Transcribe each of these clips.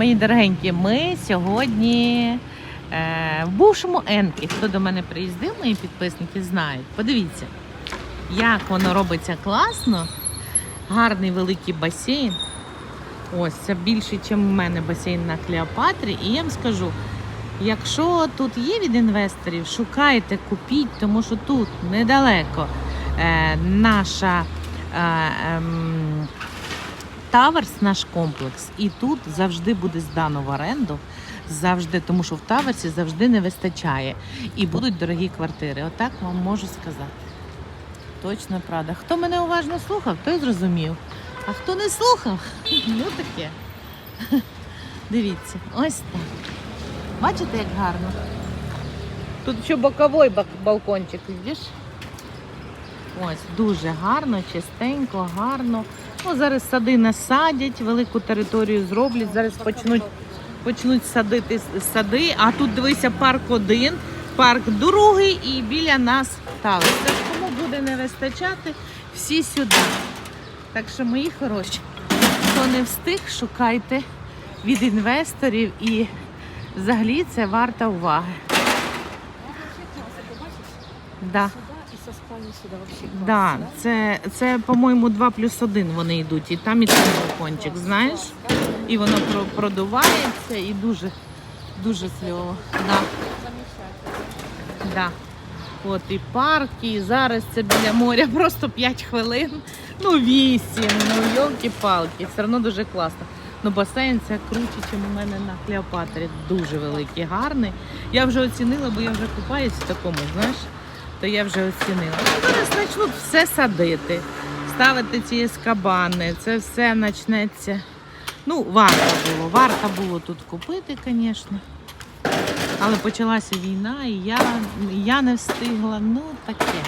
Мої дорогенькі, ми сьогодні е, в бувшому Енкі. Хто до мене приїздив, мої підписники знають. Подивіться, як воно робиться класно. Гарний великий басейн. Ось це більше, ніж у мене басейн на Клеопатрі. І я вам скажу, якщо тут є від інвесторів, шукайте, купіть, тому що тут недалеко е, наша. Е, ем, Таверс наш комплекс, і тут завжди буде здано в оренду. Завжди, тому що в Таверсі завжди не вистачає. І будуть дорогі квартири. Отак вам можу сказати. Точно правда. Хто мене уважно слухав, той зрозумів. А хто не слухав, ну таке. Дивіться, ось так. Бачите, як гарно? Тут ще боковий балкончик, видиш? Ось дуже гарно, чистенько, гарно. Ну, зараз сади насадять, велику територію зроблять. Зараз почнуть, почнуть садити сади. А тут дивися парк один, парк другий і біля нас тавер. Це ж кому буде не вистачати, всі сюди. Так що, мої хороші, хто не встиг, шукайте від інвесторів і взагалі це варта уваги. Да. И со спальни сюда вообще класс, Да, це, це по-моєму, 2 плюс 1 вони йдуть. І там і там балкончик, знаєш? І воно про- продувається і дуже, дуже кльово. Да, да. От і парк, і зараз це біля моря просто 5 хвилин. Ну, 8, ну йолки-палки, все одно дуже класно. Ну, басейн це круче, ніж у мене на Клеопатрі. Дуже великий, гарний. Я вже оцінила, бо я вже купаюсь в такому, знаєш то я вже оцінила. Ну, Зараз почнуть все садити, ставити ці ескабани, це все почнеться. Ну, варто було, варто було тут купити, звісно. Але почалася війна, і я, я не встигла. Ну, таке.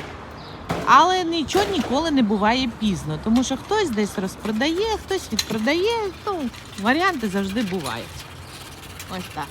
Але нічого ніколи не буває пізно, тому що хтось десь розпродає, хтось відпродає. Ну, варіанти завжди бувають. Ось так.